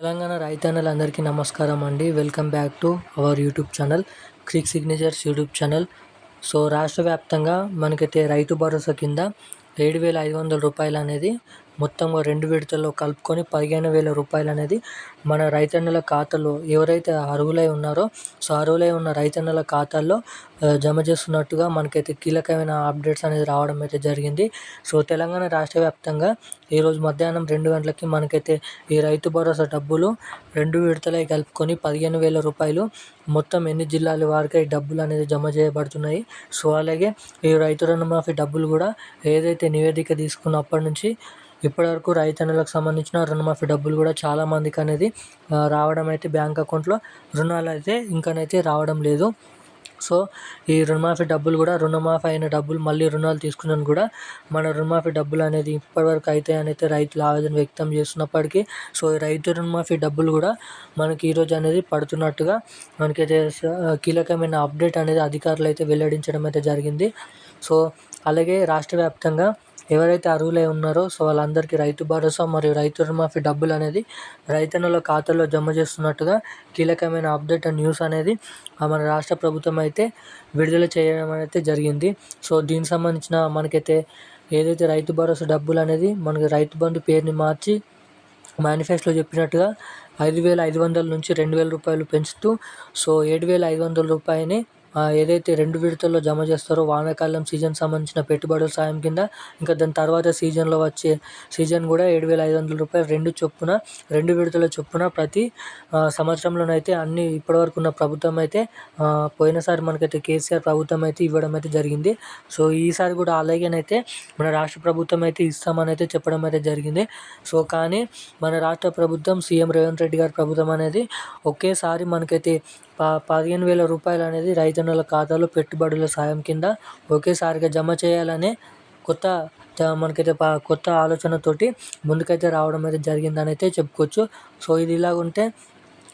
తెలంగాణ రైతన్నలందరికీ నమస్కారం అండి. Welcome back to our YouTube channel crick signatures YouTube channel. So రాష్ట్ర వ్యాప్తంగా మనకైతే రైతు భరోసా కింద ఏడు వేల ఐదు వందల రూపాయలు అనేది మొత్తంగా రెండు విడతల్లో కలుపుకొని పదిహేను వేల రూపాయలు అనేది మన రైతన్నల ఖాతాలో ఎవరైతే అర్హులై ఉన్నారో సో అర్హులై ఉన్న రైతన్నల ఖాతాల్లో జమ చేస్తున్నట్టుగా మనకైతే కీలకమైన అప్డేట్స్ అనేది రావడం అయితే జరిగింది. సో తెలంగాణ రాష్ట్ర వ్యాప్తంగా ఈరోజు మధ్యాహ్నం రెండు గంటలకి మనకైతే ఈ రైతు భరోసా డబ్బులు రెండు విడతలై కలుపుకొని పదిహేను వేల రూపాయలు మొత్తం ఎన్ని జిల్లాల వారికి ఈ డబ్బులు అనేది జమ చేయబడుతున్నాయి. సో అలాగే ఈ రైతు రుణమాఫీ డబ్బులు కూడా ఏదైతే నివేదిక తీసుకున్నప్పటి నుంచి ఇప్పటివరకు రైతన్నలకు సంబంధించిన రుణమాఫీ డబ్బులు కూడా చాలా మందికి అనేది రావడం అయితే బ్యాంక్ అకౌంట్లో రుణాలు అయితే ఇంకనైతే రావడం లేదు. సో ఈ రుణమాఫీ డబ్బులు కూడా రుణమాఫీ అయిన డబ్బులు మళ్ళీ రుణాలు తీసుకున్నాను కూడా మన రుణమాఫీ డబ్బులు అనేది ఇప్పటివరకు అయితే అయితే రైతులు ఆవేదన వ్యక్తం చేస్తున్నప్పటికీ సో ఈ రైతు రుణమాఫీ డబ్బులు కూడా మనకి ఈరోజు అనేది పడుతున్నట్టుగా మనకైతే కీలకమైన అప్డేట్ అనేది అధికారులు అయితే వెల్లడించడం అయితే జరిగింది. సో అలాగే రాష్ట్ర వ్యాప్తంగా ఎవరైతే అర్హులై ఉన్నారో సో వాళ్ళందరికీ రైతు భరోసా మరియు రైతు రుణమాఫీ డబ్బులు అనేది రైతన్నుల ఖాతాలో జమ చేస్తున్నట్టుగా కీలకమైన అప్డేట్ అండ్ న్యూస్ అనేది మన రాష్ట్ర ప్రభుత్వం అయితే విడుదల చేయడం అయితే జరిగింది. సో దీనికి సంబంధించిన మనకైతే ఏదైతే రైతు భరోసా డబ్బులు అనేది మనకి రైతు బంధు పేరుని మార్చి మేనిఫెస్టోలో చెప్పినట్టుగా ఐదు వేల ఐదు వందల నుంచి రెండు వేల రూపాయలు పెంచుతూ సో ఏడు వేల ఐదు వందల రూపాయని ఏదైతే రెండు విడతల్లో జమ చేస్తారో వానాకాలం సీజన్ సంబంధించిన పెట్టుబడుల సాయం కింద ఇంకా దాని తర్వాత సీజన్లో వచ్చే సీజన్ కూడా ఏడు వేల ఐదు వందల రూపాయలు రెండు చొప్పున రెండు విడతల చొప్పున ప్రతి సంవత్సరంలోనైతే అన్ని ఇప్పటివరకు ఉన్న ప్రభుత్వం అయితే పోయినసారి మనకైతే కేసీఆర్ ప్రభుత్వం అయితే ఇవ్వడం అయితే జరిగింది. సో ఈసారి కూడా అలాగేనైతే మన రాష్ట్ర ప్రభుత్వం అయితే ఇస్తామని అయితే చెప్పడం అయితే జరిగింది. సో కానీ మన రాష్ట్ర ప్రభుత్వం సీఎం రేవంత్ రెడ్డి గారి ప్రభుత్వం అనేది ఒకేసారి మనకైతే ప పదిహేను వేల రూపాయలు అనేది రైతన్నుల ఖాతాలో పెట్టుబడుల సాయం కింద ఒకేసారిగా జమ చేయాలనే కొత్త మనకైతే కొత్త ఆలోచనతోటి ముందుకైతే రావడం అయితే జరిగిందని అయితే చెప్పుకోవచ్చు. సో ఇది ఇలాగుంటే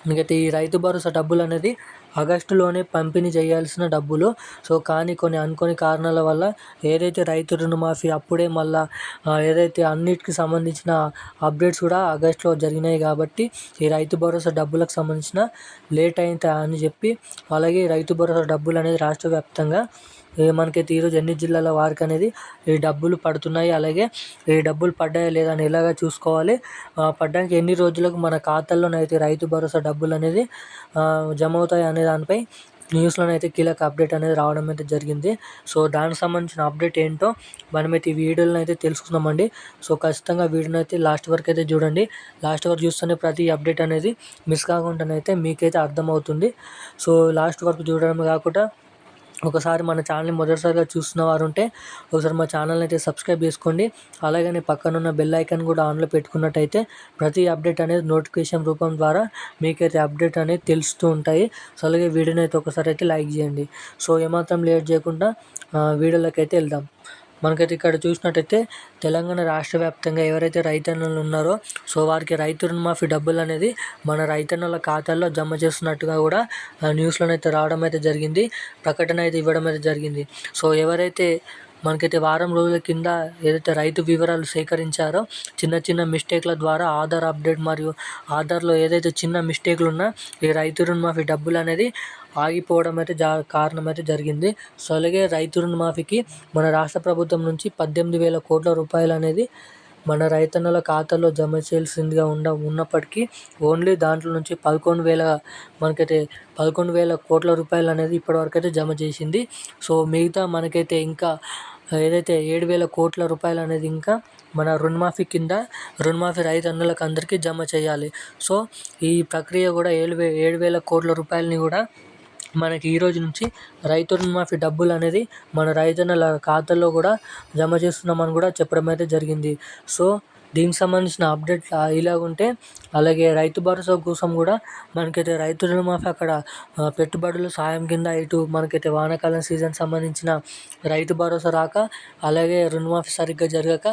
మనకైతే ఈ రైతు భరోసా డబ్బులు అనేది ఆగస్టులోనే పంపిణీ చేయాల్సిన డబ్బులు. సో కానీ కొన్ని అనుకోని కారణాల వల్ల ఏదైతే రైతు రుణమాఫీ అప్పుడే మళ్ళా ఏదైతే అన్నిటికి సంబంధించిన అప్డేట్స్ కూడా ఆగస్టులో జరిగినాయి కాబట్టి ఈ రైతు భరోసా డబ్బులకు సంబంధించిన లేట్ అయింది అని చెప్పి అలాగే రైతు భరోసా డబ్బులు అనేది రాష్ట్ర వ్యాప్తంగా మనకైతే ఈరోజు ఎన్ని జిల్లాల వారికి అనేది ఈ డబ్బులు పడుతున్నాయి అలాగే ఈ డబ్బులు పడ్డాయా లేదా అని ఎలాగా చూసుకోవాలి? పడ్డానికి ఎన్ని రోజులకు మన ఖాతాల్లోనైతే రైతు భరోసా డబ్బులు అనేది జమ అవుతాయి అనే దానిపై న్యూస్లోనైతే కీలక అప్డేట్ అనేది రావడం అయితే జరిగింది. సో దానికి సంబంధించిన అప్డేట్ ఏంటో మనమైతే ఈ వీడియోలను అయితే తెలుసుకుందామండి. సో ఖచ్చితంగా వీడియోని అయితే లాస్ట్ వరకు అయితే చూడండి. లాస్ట్ వరకు చూస్తేనే ప్రతి అప్డేట్ అనేది మిస్ కాకుండానైతే మీకైతే అర్థమవుతుంది. సో లాస్ట్ వరకు చూడడం కాకుండా ఒకసారి మన ఛానల్ని మొదటిసారిగా చూస్తున్న వారు ఉంటే ఒకసారి మా ఛానల్ని అయితే సబ్స్క్రైబ్ చేసుకోండి. అలాగనే పక్కనున్న బెల్ ఐకాన్ కూడా ఆన్లో పెట్టుకున్నట్టయితే ప్రతి అప్డేట్ అనేది నోటిఫికేషన్ రూపం ద్వారా మీకైతే అప్డేట్ అనేది తెలుస్తూ ఉంటాయి. సో అలాగే వీడియోని అయితే ఒకసారి అయితే లైక్ చేయండి. సో ఏమాత్రం లేట్ చేయకుండా వీడియోలోకి అయితే వెళ్దాం. మనకైతే ఇక్కడ చూసినట్టయితే తెలంగాణ రాష్ట్ర వ్యాప్తంగా ఎవరైతే రైతన్నులు ఉన్నారో సో వారికి రైతు రుణమాఫీ డబ్బులు అనేది మన రైతన్నుల ఖాతాల్లో జమ చేస్తున్నట్టుగా కూడా న్యూస్లోనైతే రావడం అయితే జరిగింది ప్రకటన అయితే ఇవ్వడం అయితే జరిగింది. సో ఎవరైతే మనకైతే వారం రోజుల కింద ఏదైతే రైతు వివరాలు సేకరించారో చిన్న చిన్న మిస్టేక్ల ద్వారా ఆధార్ అప్డేట్ మరియు ఆధార్లో ఏదైతే చిన్న మిస్టేక్లు ఉన్నా ఈ రైతు రుణమాఫీ డబ్బులు అనేది ఆగిపోవడం అయితే జా కారణం అయితే జరిగింది. సో అలాగే రైతు రుణమాఫీకి మన రాష్ట్ర ప్రభుత్వం నుంచి పద్దెనిమిది వేల కోట్ల రూపాయలు అనేది మన రైతన్నల ఖాతాలో జమ చేయాల్సిందిగా ఉండ ఉన్నప్పటికీ ఓన్లీ దాంట్లో నుంచి పదకొండు వేల మనకైతే పదకొండు వేల కోట్ల రూపాయలు అనేది ఇప్పటివరకు అయితే జమ చేసింది. సో మిగతా మనకైతే ఇంకా ఏదైతే ఏడు వేల కోట్ల రూపాయలు అనేది ఇంకా మన రుణమాఫీ కింద రుణమాఫీ రైతన్నులకు అందరికీ జమ చేయాలి. సో ఈ ప్రక్రియ కూడా ఏడు వే ఏడు వేల కోట్ల రూపాయలని కూడా మనకి ఈరోజు నుంచి రైతు రుణమాఫీ డబ్బులు అనేది మన రైతన్నల ఖాతాల్లో కూడా జమ చేస్తున్నామని కూడా చెప్పడం అయితే జరిగింది. సో దీనికి సంబంధించిన అప్డేట్ ఇలాగుంటే అలాగే రైతు భరోసా కోసం కూడా మనకైతే రైతు రుణమాఫీ అక్కడ పెట్టుబడుల సాయం కింద ఇటు మనకైతే వానాకాలం సీజన్ సంబంధించిన రైతు భరోసా రాక అలాగే రుణమాఫీ సరిగ్గా జరగక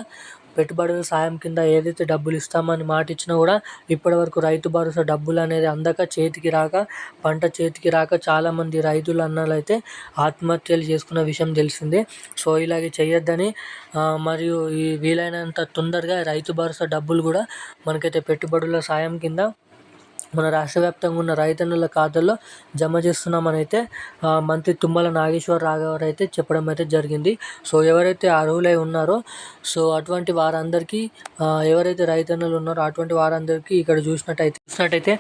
పెట్టుబడుల సాయం కింద ఏదైతే డబ్బులు ఇస్తామని మాట ఇచ్చినా కూడా ఇప్పటివరకు రైతు భరోసా డబ్బులు అనేది అందక చేతికి రాక పంట చేతికి రాక చాలామంది రైతులు అన్నలైతే ఆత్మహత్యలు చేసుకున్న విషయం తెలిసిందే. సో ఇలాగే చేయొద్దని మరియు ఈ వీలైనంత తొందరగా రైతు భరోసా డబ్బులు కూడా మనకైతే పెట్టుబడుల సాయం కింద మన రాష్ట్ర వ్యాప్తంగా ఉన్న రైతన్నుల ఖాతాల్లో జమ చేస్తున్నామని అయితే మంత్రి తుమ్మల నాగేశ్వర గారు అయితే చెప్పడం అయితే జరిగింది. సో ఎవరైతే అర్హులై ఉన్నారో సో అటువంటి వారందరికీ ఎవరైతే రైతన్నులు ఉన్నారో అటువంటి వారందరికీ ఇక్కడ చూసినట్టయితే చూసినట్టయితే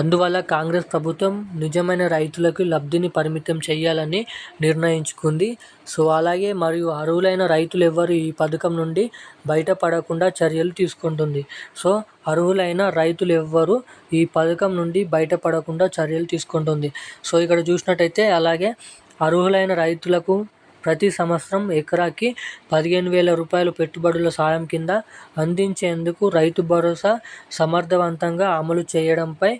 అందువల్ల కాంగ్రెస్ ప్రభుత్వం నిజమైన రైతులకు లబ్ధిని పరిమితం చేయాలని నిర్ణయించుకుంది. సో అలాగే మరియు అర్హులైన రైతులు ఎవ్వరు ఈ పథకం నుండి బయటపడకుండా చర్యలు తీసుకుంటుంది. సో అర్హులైన రైతులు ఎవ్వరు ఈ పథకం నుండి బయటపడకుండా చర్యలు తీసుకుంటుంది. సో ఇక్కడ చూసినట్టయితే అలాగే అర్హులైన రైతులకు ప్రతి సంవత్సరం ఎకరాకి పదిహేను వేల రూపాయలు పెట్టుబడుల సాయం కింద అందించేందుకు రైతు భరోసా సమర్థవంతంగా అమలు చేయడంపై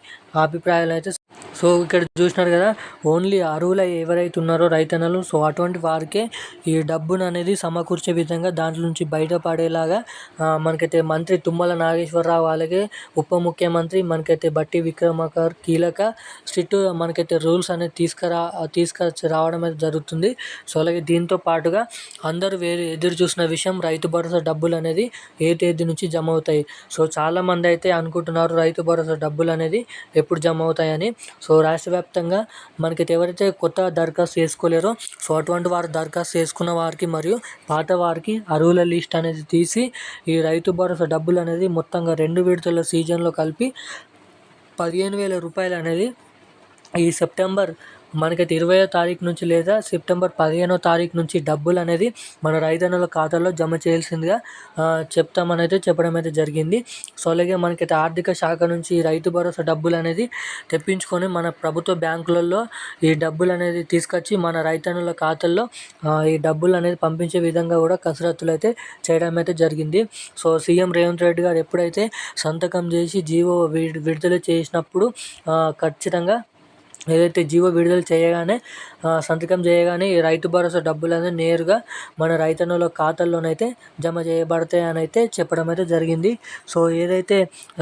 అభిప్రాయాలు అయితే సో ఇక్కడ చూసినారు కదా ఓన్లీ అరువుల ఎవరైతే ఉన్నారో రైతన్నలు సో అటువంటి వారికే ఈ డబ్బును అనేది సమకూర్చే విధంగా దాంట్లో నుంచి బయటపడేలాగా మనకైతే మంత్రి తుమ్మల నాగేశ్వరరావు అలాగే ఉప ముఖ్యమంత్రి మనకైతే బట్టి విక్రమార్క కీలక స్ట్రిక్ట్ మనకైతే రూల్స్ అనేది తీసుకురా తీసుకొచ్చి రావడం అయితే జరుగుతుంది. సో అలాగే దీంతో పాటుగా అందరూ వేరే ఎదురు చూసిన విషయం రైతు భరోసా డబ్బులు అనేది ఏ తేదీ నుంచి జమ అవుతాయి. సో చాలామంది అయితే అనుకుంటున్నారు రైతు భరోసా డబ్బులు అనేది ఎప్పుడు జమ అవుతాయని. సో రాష్ట్ర వ్యాప్తంగా మనకైతే ఎవరైతే కొత్త దరఖాస్తు చేసుకోలేరో సో అటువంటి వారు దరఖాస్తు చేసుకున్న వారికి మరియు పాత వారికి అరువుల లిస్ట్ అనేది తీసి ఈ రైతు భరోసా డబ్బులు అనేది మొత్తంగా రెండు విడతల సీజన్లో కలిపి పదిహేను వేల రూపాయలు అనేది ఈ సెప్టెంబర్ మనకైతే ఇరవయో తారీఖు నుంచి లేదా సెప్టెంబర్ పదిహేనో తారీఖు నుంచి డబ్బులు అనేది మన రైతన్నుల ఖాతాలో జమ చేయాల్సిందిగా చెప్తామని అయితే చెప్పడం అయితే జరిగింది. సో అలాగే మనకైతే ఆర్థిక శాఖ నుంచి రైతు భరోసా డబ్బులు అనేది తెప్పించుకొని మన ప్రభుత్వ బ్యాంకులలో ఈ డబ్బులు అనేది తీసుకొచ్చి మన రైతన్నుల ఖాతాల్లో ఈ డబ్బులు అనేది పంపించే విధంగా కూడా కసరత్తులు అయితే చేయడం అయితే జరిగింది. సో సీఎం రేవంత్ రెడ్డి గారు ఎప్పుడైతే సంతకం చేసి జీవో విడుదల చేసినప్పుడు ఖచ్చితంగా ఏదైతే జీవో విడుదల చేయగానే సంతకం చేయగానే ఈ రైతు భరోసా డబ్బులు అనేది నేరుగా మన రైతన్నుల ఖాతాల్లోనైతే జమ చేయబడతాయి అని అయితే చెప్పడం అయితే జరిగింది. సో ఏదైతే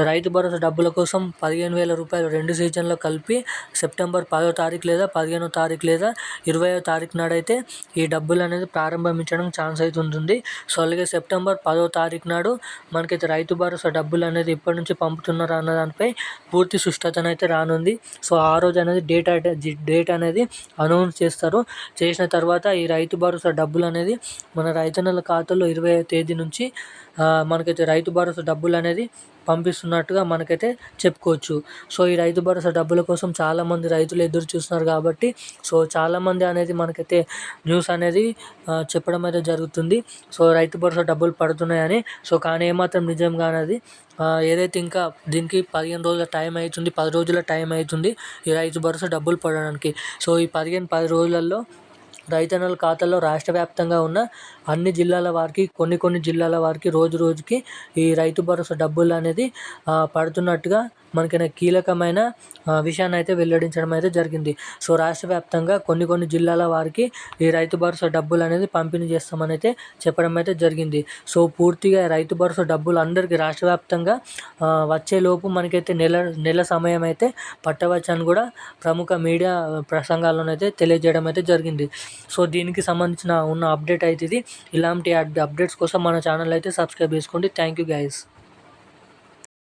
రైతు భరోసా డబ్బుల కోసం పదిహేను వేల రూపాయలు రెండు సీజన్లో కలిపి సెప్టెంబర్ పదో తారీఖు లేదా పదిహేనో తారీఖు లేదా ఇరవయో తారీఖు నాడైతే ఈ డబ్బులు అనేది ప్రారంభించడం ఛాన్స్ అయితే ఉంటుంది. సో అలాగే సెప్టెంబర్ పదో తారీఖు నాడు మనకైతే రైతు భరోసా డబ్బులు అనేది ఇప్పటి నుంచి పంపుతున్నారు అన్న దానిపై పూర్తి సుష్టతనైతే రానుంది. సో ఆ రోజు అనేది డేట్ డేట్ అనేది అనౌన్స్ చేస్తారు చేసిన తర్వాత ఈ రైతు భరోసా డబ్బులు అనేది మన రైతన్నల ఖాతాలో ఇరవై తేదీ నుంచి మనకైతే రైతు భరోసా డబ్బులు అనేది పంపిస్తున్నట్టుగా మనకైతే చెప్పుకోవచ్చు. సో ఈ రైతు భరోసా డబ్బుల కోసం చాలామంది రైతులు ఎదురు చూస్తున్నారు కాబట్టి సో చాలామంది అనేది మనకైతే న్యూస్ అనేది చెప్పడం అయితే జరుగుతుంది. సో రైతు భరోసా డబ్బులు పడుతున్నాయని సో కానీ ఏమాత్రం నిజంగా అనేది ఏదైతే ఇంకా దీనికి పదిహేను రోజుల టైం అవుతుంది పది రోజుల టైం అవుతుంది ఈ రైతు భరోసా డబ్బులు పడడానికి. సో ఈ పదిహేను పది రోజులలో రైతన్నల ఖాతాల్లో రాష్ట్ర వ్యాప్తంగా ఉన్న అన్ని జిల్లాల వారికి కొన్ని కొన్ని జిల్లాల వారికి రోజు రోజుకి ఈ రైతు భరోసా డబ్బులు అనేది పడుతున్నట్టుగా మనకైనా కీలకమైన విషయాన్ని అయితే వెల్లడించడం అయితే జరిగింది. సో రాష్ట్ర వ్యాప్తంగా కొన్ని కొన్ని జిల్లాల వారికి ఈ రైతు భరోసా డబ్బులు అనేది పంపిణీ చేస్తామని అయితే చెప్పడం అయితే జరిగింది. సో పూర్తిగా రైతు భరోసా డబ్బులు అందరికీ రాష్ట్ర వ్యాప్తంగా వచ్చేలోపు మనకైతే నెల నెల సమయం అయితే పట్టవచ్చు అని కూడా ప్రముఖ మీడియా ప్రసంగాల్లోనైతే తెలియజేయడం అయితే జరిగింది. సో దీనికి సంబంధించిన ఉన్న అప్డేట్ అయితే ఇది. ఇలాంటి అప్డేట్స్ కోసం మన ఛానల్ అయితే సబ్స్క్రైబ్ చేసుకోండి. Thank you guys